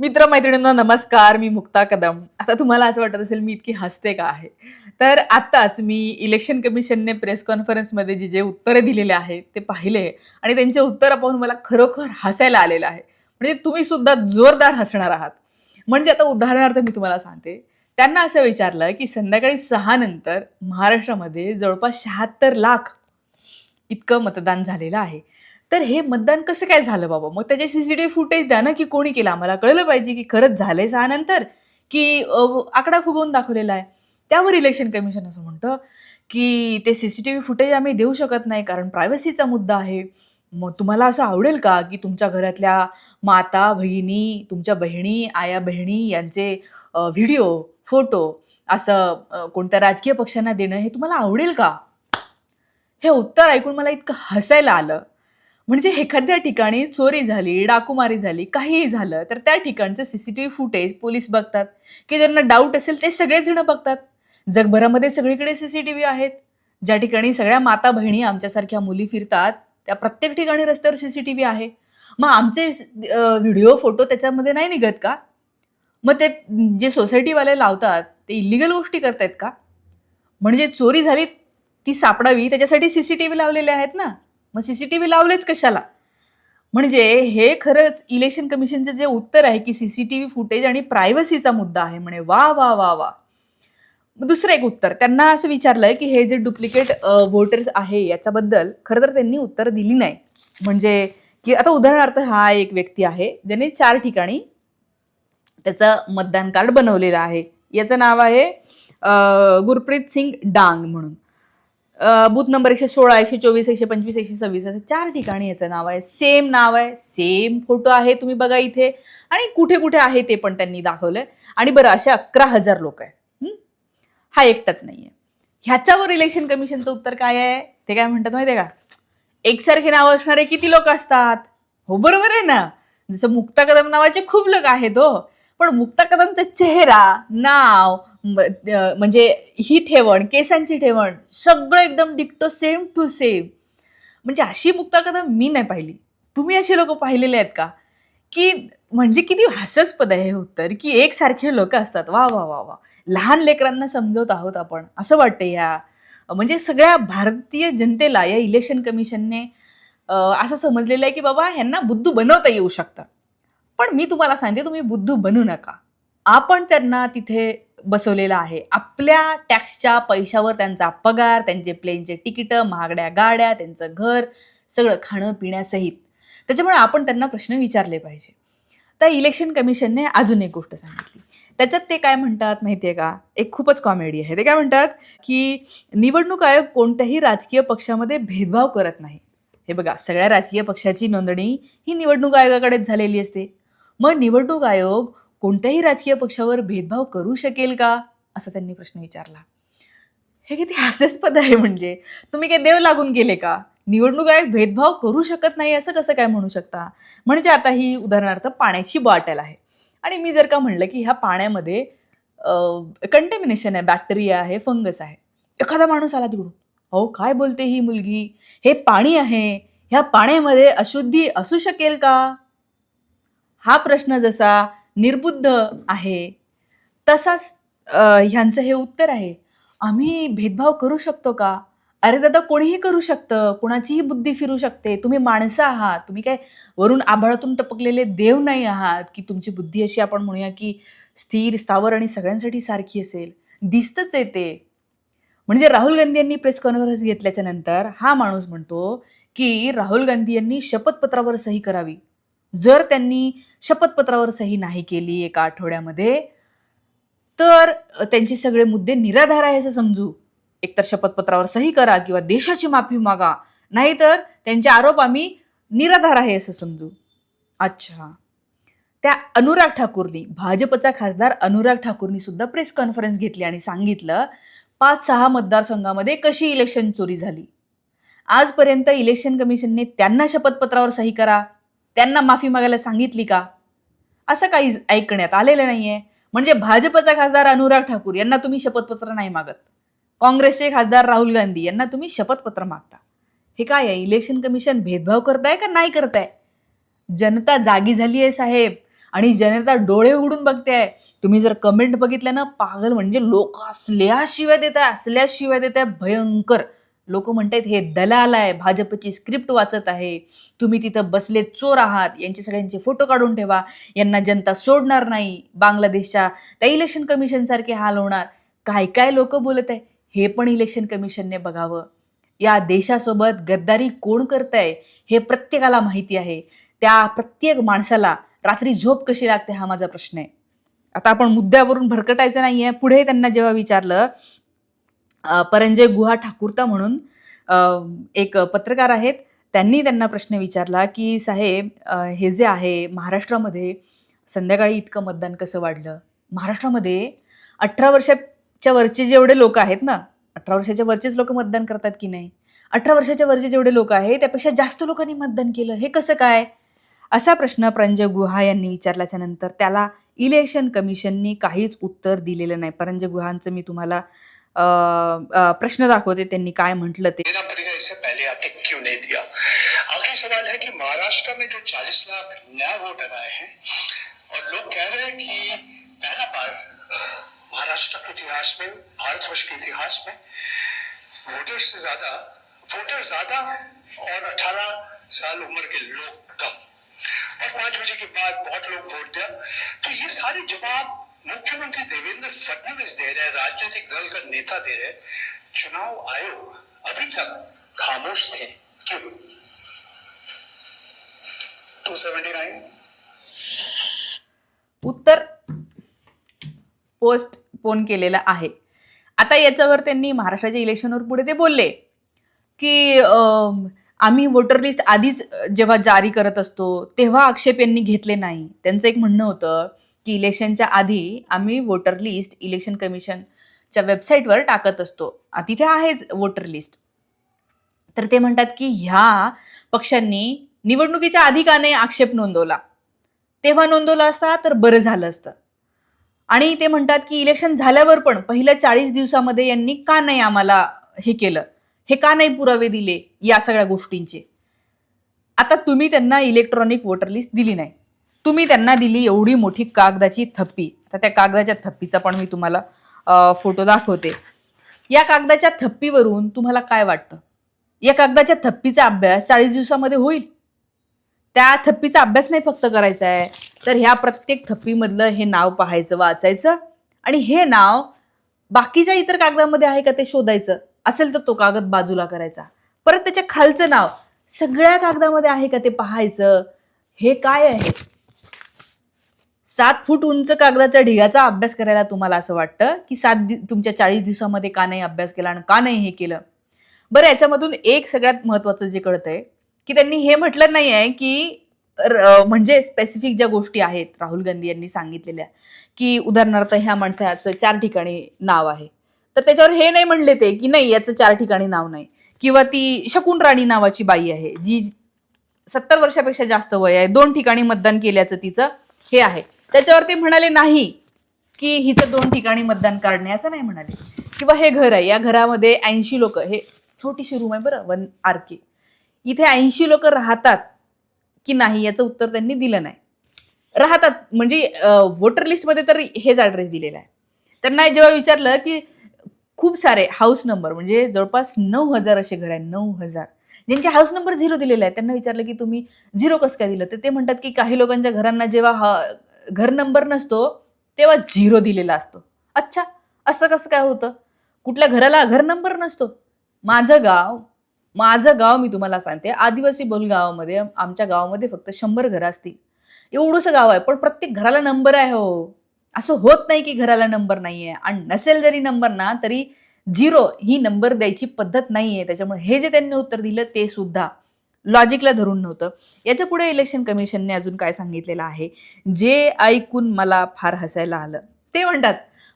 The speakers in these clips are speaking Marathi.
मित्रमैत्रिणींना नमस्कार मी मुक्ता कदम. आता तुम्हाला असं वाटत असेल मी इतकी हसते का आहे? तर आत्ताच मी इलेक्शन कमिशनने प्रेस कॉन्फरन्समध्ये जे जे उत्तरे दिलेले आहेत ते पाहिले आणि त्यांचे उत्तर पाहून मला खरोखर हसायला आलेलं आहे. म्हणजे तुम्ही सुद्धा जोरदार हसणार आहात. म्हणजे आता उदाहरणार्थ मी तुम्हाला सांगते. त्यांना असं विचारलं की संध्याकाळी सहा नंतर महाराष्ट्रामध्ये जवळपास शहात्तर लाख इतकं मतदान झालेलं आहे. तर हे मतदान कसं काय झालं बाबा? मग त्याचे C C T V footage द्या ना की कोणी केलं? आम्हाला कळलं पाहिजे की खरंच झालंय सहा की आकडा फुगवून दाखवलेला आहे. त्यावर इलेक्शन कमिशन असं म्हणतं की ते C C T V footage आम्ही देऊ शकत नाही कारण प्रायव्हसीचा मुद्दा आहे. मग तुम्हाला असं आवडेल का की तुमच्या घरातल्या माता बहिणी तुमच्या बहिणी आया बहिणी यांचे व्हिडिओ फोटो असं कोणत्या राजकीय पक्षांना देणं हे तुम्हाला आवडेल का? हे उत्तर ऐकून मला इतकं हसायला आलं. म्हणजे एखाद्या ठिकाणी चोरी झाली डाकूमारी झाली काहीही झालं तर त्या ठिकाणचं C C T V footage police बघतात. की ज्यांना डाऊट असेल ते सगळेजण बघतात. जगभरामध्ये सगळीकडे सी सी टी व्ही आहेत. ज्या ठिकाणी सगळ्या माता बहिणी आमच्यासारख्या मुली फिरतात त्या प्रत्येक ठिकाणी रस्त्यावर सी सी टी व्ही आहे. मग आमचे व्हिडिओ फोटो त्याच्यामध्ये नाही निघत का? मग ते जे सोसायटीवाले लावतात ते इलिगल गोष्टी करतायत का? म्हणजे चोरी झाली ती सापडावी त्याच्यासाठी सी सी टी व्ही लावलेले आहेत ना. मग सी सी टी व्ही लावलेच कशाला? म्हणजे हे खरंच इलेक्शन कमिशनचं जे उत्तर आहे की C C T V footage आणि प्रायव्हसीचा मुद्दा आहे म्हणे. वा वा वा वा. मग दुसरं एक उत्तर. त्यांना असं विचारलंय की हे जे डुप्लिकेट वोटर्स आहे याच्याबद्दल खरं तर त्यांनी उत्तर दिली नाही. म्हणजे की आता उदाहरणार्थ हा एक व्यक्ती आहे ज्याने चार ठिकाणी त्याचं मतदान कार्ड बनवलेलं आहे. याचं नाव आहे गुरप्रीत सिंग डांग म्हणून. बूथ नंबर एकशे सोळा एकशे चोवीस एकशे पंचवीस एकशे सव्वीस असं चार ठिकाणी याचं नाव आहे. सेम नाव आहे. सेम फोटो आहे तुम्ही बघा इथे. आणि कुठे कुठे आहे ते पण त्यांनी दाखवलंय. आणि बरं असे अकरा हजार लोक आहेत. हा? एकटाच नाहीये. ह्याच्यावर इलेक्शन कमिशनचं उत्तर काय आहे? ते काय म्हणतात माहितीये का? एकसारखे नाव असणारे किती लोक असतात? हो बरोबर आहे ना? जसं मुक्ता कदम नावाचे खूप लोक आहेत हो. पण मुक्ता कदमचा चेहरा नाव म्हणजे ही ठेवण केसांची ठेवण सगळं एकदम डिक्टो सेम टू सेम. म्हणजे अशी मुक्ता कदा मी नाही पाहिली. तुम्ही असे लोक पाहिलेले आहेत का? की म्हणजे किती हास्यास्पद आहे हे उत्तर की एकसारखे लोक असतात. वा वा वा वा. लहान लेकरांना समजवत आहोत आपण. असं वाटतं या. म्हणजे सगळ्या भारतीय जनतेला या इलेक्शन कमिशनने असं समजलेलं आहे की बाबा ह्यांना बुद्धू बनवता येऊ शकतं. पण मी तुम्हाला सांगते तुम्ही बुद्धू बनू नका. आपण त्यांना तिथे बसवलेलं आहे. आपल्या टॅक्सच्या पैशावर त्यांचा पगार त्यांचे प्लेनचे तिकीटं महागड्या गाड्या त्यांचं घर सगळं खाणं पिण्यासहित. त्याच्यामुळे आपण त्यांना प्रश्न विचारले पाहिजे. तर इलेक्शन कमिशनने अजून एक गोष्ट सांगितली. त्याच्यात ते काय म्हणतात माहिती आहे का? एक खूपच कॉमेडी आहे. ते काय म्हणतात की निवडणूक आयोग कोणत्याही राजकीय पक्षामध्ये भेदभाव करत नाही. हे बघा सगळ्या राजकीय पक्षाची नोंदणी ही निवडणूक आयोगाकडेच झालेली असते. मग निवडणूक आयोग कोणत्याही राजकीय पक्षावर भेदभाव करू शकेल का? असा त्यांनी प्रश्न विचारला. हे किती हास्यास्पद आहे म्हणजे. तुम्ही काय देव लागून गेले का? निवडणूक आयोग भेदभाव करू शकत नाही असं कसं काय म्हणू शकता? म्हणजे आता ही उदाहरणार्थ पाण्याची बॉटल आहे. आणि मी जर का म्हणलं की ह्या पाण्यामध्ये कंटेमिनेशन आहे बॅक्टेरिया आहे फंगस आहे. एखादा माणूस आला तिकडून. अहो काय बोलते ही मुलगी? हे पाणी आहे. ह्या पाण्यामध्ये अशुद्धी असू शकेल का? हा प्रश्न जसा निर्बुद्ध आहे. तसाच ह्यांचं हे उत्तर आहे आम्ही भेदभाव करू शकतो का? अरे दादा कोणीही करू शकतं. कोणाचीही बुद्धी फिरू शकते. तुम्ही माणसं आहात. तुम्ही काय वरून आभाळातून टपकलेले देव नाही आहात की तुमची बुद्धी अशी आपण म्हणूया की स्थिर स्थावर आणि सगळ्यांसाठी सारखी असेल. दिसतंच आहे ते. म्हणजे राहुल गांधी यांनी प्रेस कॉन्फरन्स घेतल्याच्या नंतर हा माणूस म्हणतो की राहुल गांधी यांनी शपथपत्रावर सही करावी. जर त्यांनी शपथपत्रावर सही नाही केली एका आठवड्यामध्ये तर त्यांचे सगळे मुद्दे निराधार आहे असं समजू. एकतर शपथपत्रावर सही करा किंवा देशाची माफी मागा नाहीतर त्यांचे आरोप आम्ही निराधार आहे असं समजू. अच्छा. त्या अनुराग ठाकूरनी भाजपचा खासदार अनुराग ठाकूरनी सुद्धा प्रेस कॉन्फरन्स घेतली आणि सांगितलं पाच सहा मतदारसंघामध्ये कशी इलेक्शन चोरी झाली? आजपर्यंत इलेक्शन कमिशनने त्यांना शपथपत्रावर सही करा. त्यांना माफी मागायला सांगितली का? असं काही ऐकण्यात आलेलं नाहीये. म्हणजे भाजपचा खासदार अनुराग ठाकूर यांना तुम्ही शपथपत्र नाही मागत. काँग्रेसचे खासदार राहुल गांधी यांना तुम्ही शपथपत्र मागता. हे काय आहे? इलेक्शन कमिशन भेदभाव करताय का नाही करताय? जनता जागी झाली आहे साहेब. आणि जनता डोळे उघडून बघते. तुम्ही जर कमेंट बघितल्या ना पागल म्हणजे लोक असल्याशिवाय देत आहे असल्याशिवाय देत आहे भयंकर. लोक म्हणतात हे दलाल आहे भाजपची स्क्रिप्ट वाचत आहे तुम्ही तिथं बसले चोर आहात यांचे सगळ्यांचे फोटो काढून ठेवा यांना जनता सोडणार नाही बांगलादेशच्या त्या इलेक्शन कमिशन सारखे हाल होणार. काय काय लोक बोलत आहे हे पण इलेक्शन कमिशनने बघावं. या देशासोबत गद्दारी कोण करतंय हे प्रत्येकाला माहिती आहे. त्या प्रत्येक माणसाला रात्री झोप कशी लागते हा माझा प्रश्न आहे. आता आपण मुद्द्यावरून भरकटायचं नाहीये पुढे त्यांना जेव्हा विचारलं परंजय गुहा ठाकूरता म्हणून एक पत्रकार आहेत. त्यांनी त्यांना प्रश्न विचारला की साहेब हे जे आहे महाराष्ट्रामध्ये संध्याकाळी इतकं मतदान कसं वाढलं? महाराष्ट्रामध्ये अठरा वर्षाच्या वरचे जेवढे लोक आहेत ना अठरा वर्षाच्या वरचेच लोक मतदान करतात की नाही? अठरा वर्षाच्या वरचे जेवढे लोक आहेत त्यापेक्षा जास्त लोकांनी मतदान केलं. हे कसं काय? असा प्रश्न प्रंजय गुहा यांनी विचारल्याच्या नंतर त्याला इलेक्शन कमिशननी काहीच उत्तर दिलेलं नाही. परंजय गुहांचं मी तुम्हाला प्रश्न दाखवते त्यांनी काय म्हटलं ते. पहले आपने क्यों नहीं दिया? आखिरी सवाल है कि महाराष्ट्र में जो 40 लाख नया वोटर आए हैं, और लोग कह रहे हैं कि पहला बार महाराष्ट्र के इतिहास में, भारतवर्ष के इतिहास में वोटर से ज़्यादा वोटर ज़्यादा और 18 साल उम्र के लोग कम। और पाँच बजे के बाद बहुत लोग वोट दिया। तो ये सारे जवाब मुख्यमंत्री देवेंद्र फडणवीस दे रहे हैं राजनीतिक दल का नेता दे रहे चुनाव आयोग अभी तक खामोश थे। क्यों? 279 उत्तर पोस्ट पोन केलेलं आहे. आता याच्यावर त्यांनी महाराष्ट्राच्या इलेक्शनवर पुढे ते बोलले की आम्ही वोटर लिस्ट आधीच जेव्हा जारी करत असतो तेव्हा आक्षेप यांनी घेतले नाही. त्यांचं एक म्हणणं होतं की इलेक्शनच्या आधी आम्ही वोटर लिस्ट इलेक्शन कमिशनच्या वेबसाईटवर टाकत असतो. तिथे आहेच वोटर लिस्ट तर ते म्हणतात की ह्या पक्षांनी निवडणुकीच्या आधी का नाही आक्षेप नोंदवला? तेव्हा नोंदवला असता तर बरं झालं असतं. आणि ते म्हणतात की इलेक्शन झाल्यावर पण पहिल्या चाळीस दिवसामध्ये यांनी का नाही आम्हाला हे केलं? हे का नाही पुरावे दिले या सगळ्या गोष्टींचे? आता तुम्ही त्यांना इलेक्ट्रॉनिक वोटर लिस्ट दिली नाही. तुम्ही त्यांना दिली एवढी मोठी कागदाची थप्पी. तर त्या कागदाच्या थप्पीचा पण मी तुम्हाला फोटो दाखवते. या कागदाच्या थप्पीवरून तुम्हाला काय वाटतं? या कागदाच्या थप्पीचा अभ्यास चाळीस दिवसामध्ये होईल? त्या थप्पीचा अभ्यास नाही फक्त करायचा आहे. तर ह्या प्रत्येक थप्पीमधलं हे नाव पाहायचं वाचायचं आणि हे नाव बाकीच्या इतर कागदामध्ये आहे का ते शोधायचं? असेल तर तो कागद बाजूला करायचा. परत त्याच्या खालचं नाव सगळ्या कागदामध्ये आहे का ते पाहायचं? हे काय आहे? सात फूट उंच कागदाच्या ढिगाचा अभ्यास करायला तुम्हाला असं वाटतं की सात दि- तुमच्या चाळीस दिवसामध्ये का नाही अभ्यास केला आणि का नाही हे केलं? बरं याच्यामधून एक सगळ्यात महत्वाचं जे कळतंय की त्यांनी हे म्हटलं नाही आहे की र- म्हणजे स्पेसिफिक ज्या गोष्टी आहेत राहुल गांधी यांनी सांगितलेल्या की उदाहरणार्थ ह्या माणसाचं चार ठिकाणी नाव आहे. तर त्याच्यावर हे नाही म्हणले ते की नाही याचं चार ठिकाणी नाव नाही. किंवा ती शकुन राणी नावाची बाई आहे जी सत्तर वर्षापेक्षा जास्त वय आहे दोन ठिकाणी मतदान केल्याचं तिचं हे आहे. त्याच्यावर ते म्हणाले नाही की हिचं दोन ठिकाणी मतदान काढणे असं नाही म्हणाले. किंवा हे घर आहे या घरामध्ये ऐंशी लोक हे छोटीशी रूम आहे बरं वन आर के. इथे ऐंशी लोक राहतात की नाही याचं उत्तर त्यांनी दिलं नाही. राहतात म्हणजे वोटर लिस्टमध्ये तर हेच ॲड्रेस दिलेला आहे. त्यांना जेव्हा विचारलं की खूप सारे हाऊस नंबर म्हणजे जवळपास नऊ हजार असे घर आहे नऊ हजार. ज्यांचे हाऊस नंबर झिरो दिलेले आहे त्यांना विचारलं की तुम्ही झिरो कसं काय दिलं? तर ते म्हणतात की काही लोकांच्या घरांना जेव्हा हा- घर नंबर नसतो तेव्हा झिरो दिलेला असतो. अच्छा असं कसं काय होतं? कुठल्या घराला घर नंबर नसतो? माझं गाव माझं गाव मी तुम्हाला सांगते. आदिवासी बोल गावामध्ये आमच्या गावामध्ये फक्त शंभर घरं असतील. एवढंसं गाव आहे पण प्रत्येक घराला नंबर आहे हो. असं होत नाही की घराला नंबर नाही आहे आणि नसेल जरी नंबर ना तरी झिरो ही नंबर द्यायची पद्धत नाही आहे त्याच्यामुळे हे जे त्यांनी उत्तर दिलं ते सुद्धा. लॉजिकला धरून नव्हतं. याच्यापुढे इलेक्शन कमिशनने अजून काय सांगितलेलं आहे? जे ऐकून मला फार हसायला आलं. ते म्हणतात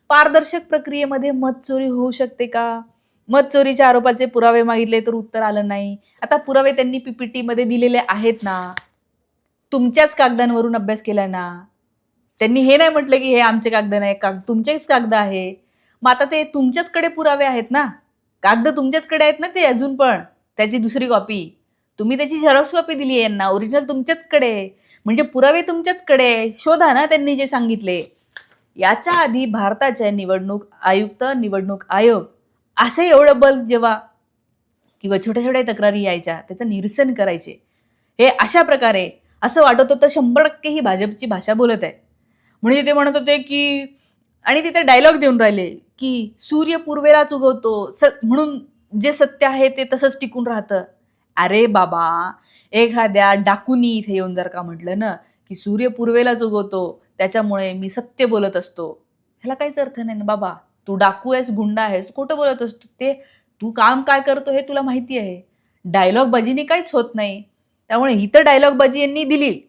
पारदर्शक प्रक्रियेमध्ये मत चोरी होऊ शकते का? मत चोरीच्या आरोपाचे पुरावे मागितले तर उत्तर आलं नाही. आता पुरावे त्यांनी पीपीटीमध्ये दिलेले आहेत ना? तुमच्याच कागदांवरून अभ्यास केला ना? त्यांनी हे नाही म्हटलं की हे आमचे कागद नाही काग तुमचेच कागद आहे. मग आता ते तुमच्याचकडे पुरावे आहेत ना? कागद तुमच्याचकडे आहेत ना ते अजून पण? त्याची दुसरी कॉपी तुम्ही त्याची झेरॉक्स कॉपी दिली यांना ओरिजिनल तुमच्याचकडे म्हणजे पुरावे तुमच्याचकडे शोधा ना त्यांनी जे सांगितले. याच्या आधी भारताच्या निवडणूक आयुक्त निवडणूक आयोग असं एवढं बल जेव्हा किंवा छोट्या छोट्या तक्रारी यायच्या त्याचं निरसन करायचे. हे अशा प्रकारे असं वाटत होतं शंभर टक्के ही भाजपची भाषा बोलत आहे. म्हणजे ते म्हणत होते की आणि तिथे डायलॉग देऊन राहिले की सूर्य पूर्वेलाच उगवतो. स म्हणून जे सत्य आहे ते तसंच टिकून राहतं. अरे बाबा एखाद्या डाकुनी इथे येऊन जर का म्हटलं ना की सूर्य पूर्वेलाच उगवतो त्याच्यामुळे मी सत्य बोलत असतो. ह्याला काहीच अर्थ नाही ना बाबा. तू डाकू आहेस गुंडा आहेस तू खोटं बोलत असतो. ते तू काम काय करतो हे तुला माहिती आहे. डायलॉग बाजीने काहीच होत नाही. त्यामुळे ही तर डायलॉग बाजी यांनी दिली.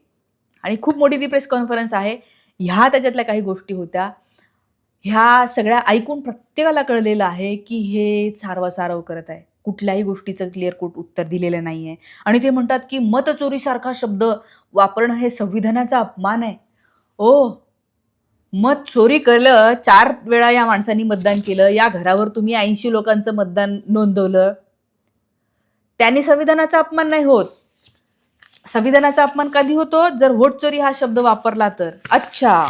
आणि खूप मोठी ती प्रेस कॉन्फरन्स आहे. ह्या त्याच्यातल्या काही गोष्टी होत्या. ह्या सगळ्या ऐकून प्रत्येकाला कळलेलं आहे की हे सारवासारव करत आहे. कुठल्याही गोष्टीचं क्लिअर कोट उत्तर दिलेलं नाही आहे आणि ते म्हणतात की मतचोरीसारखा शब्द वापरणं हे संविधानाचा अपमान आहे. ओ मत चोरी केलं चार वेळा या माणसांनी मतदान केलं या घरावर तुम्ही ऐंशी लोकांचं मतदान नोंदवलं. त्यांनी संविधानाचा अपमान नाही होत. संविधानाचा अपमान कधी होतो? जर व्होट चोरी हा शब्द वापरला तर. अच्छा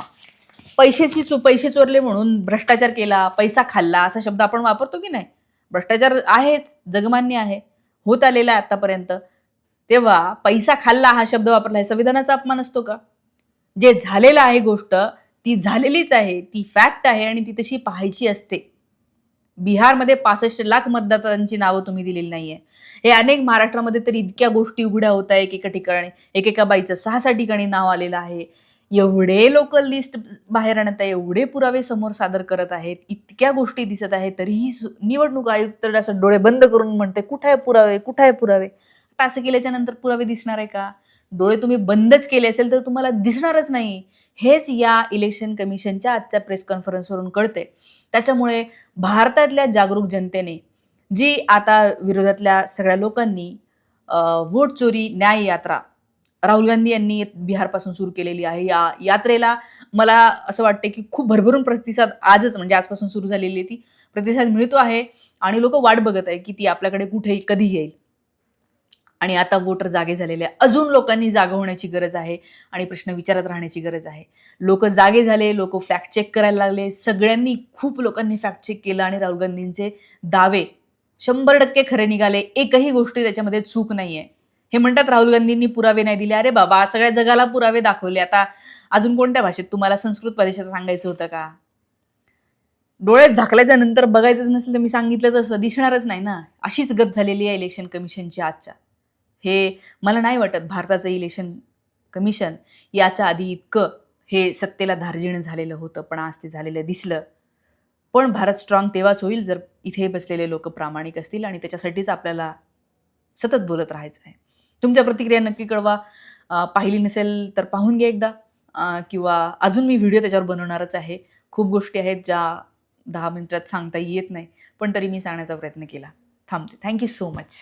पैशाची चो पैसे चोरले म्हणून भ्रष्टाचार केला पैसा खाल्ला असा शब्द आपण वापरतो की नाही? भ्रष्टाचार आहेच जगमान्य आहे होत आलेला आहे आतापर्यंत. तेव्हा पैसा खाल्ला हा शब्द वापरला आहे संविधानाचा अपमान असतो का? जे झालेलं आहे गोष्ट ती झालेलीच आहे ती फॅक्ट आहे आणि ती तशी पाहायची असते. बिहारमध्ये पासष्ट लाख मतदारांची नावं तुम्ही दिलेली नाहीये. हे अनेक महाराष्ट्रामध्ये तर इतक्या गोष्टी उघड्या होत आहे एकेका ठिकाणी एकेका बाईचं सहा सहा ठिकाणी नाव आलेलं आहे. एवढे लोक लिस्ट बाहेर आणत आहे एवढे पुरावे समोर सादर करत आहेत इतक्या गोष्टी दिसत आहेत तरीही सु- निवडणूक आयुक्त असं डोळे बंद करून म्हणते कुठे आहे पुरावे कुठे आहे पुरावे? आता असं केल्याच्यानंतर पुरावे दिसणार आहे का? डोळे तुम्ही बंदच केले असेल तर तुम्हाला दिसणारच नाही. हेच या इलेक्शन कमिशनच्या आजच्या प्रेस कॉन्फरन्सवरून कळते त्याच्यामुळे भारतातल्या जागरूक जनतेने जी आता विरोधातल्या सगळ्या लोकांनी वोट चोरी न्याय यात्रा राहुल गांधी यांनी बिहारपासून सुरू केलेली आहे. या यात्रेला मला असं वाटतं की खूप भरभरून प्रतिसाद आजच म्हणजे आजपासून सुरू झालेली आहे ती. प्रतिसाद मिळतो आहे आणि लोक वाट बघत आहे की ती आपल्याकडे कुठे कधी येईल. आणि आता वोटर जागे झालेले आहे. अजून लोकांनी जागा होण्याची गरज आहे आणि प्रश्न विचारत राहण्याची गरज आहे. लोक जागे झाले लोक फॅक्ट चेक करायला लागले. सगळ्यांनी खूप लोकांनी फॅक्ट चेक केलं आणि राहुल गांधींचे दावे शंभर टक्के खरे निघाले. एकही गोष्टी त्याच्यामध्ये चूक नाही आहे हे म्हणतात राहुल गांधींनी पुरावे नाही दिले. अरे बाबा सगळ्या जगाला पुरावे दाखवले. आता अजून कोणत्या भाषेत तुम्हाला संस्कृत प्रदेशात सांगायचं होतं का? डोळ्यात झाकल्याच्या नंतर बघायचंच नसेल तर मी सांगितलं तसं. दिसणारच नाही ना. अशीच गत झालेली आहे इलेक्शन कमिशनची आजच्या. हे मला नाही वाटत भारताचं इलेक्शन कमिशन याच्या आधी इतकं हे सत्तेला धार्जिण झालेलं होतं पण आज ते झालेलं दिसलं. पण भारत स्ट्रॉंग तेव्हाच होईल जर इथे बसलेले लोक प्रामाणिक असतील आणि त्याच्यासाठीच आपल्याला सतत बोलत राहायचं आहे. तुमच्या प्रतिक्रिया नक्की कळवा. पाहिली नसेल तर पाहून घ्या एकदा. किंवा अजून मी व्हिडिओ त्याच्यावर बनवणारच आहे. खूप गोष्टी आहेत ज्या दहा मिनिटात सांगता येत नाही पण तरी मी सांगण्याचा प्रयत्न केला. थांबते. Thank you so much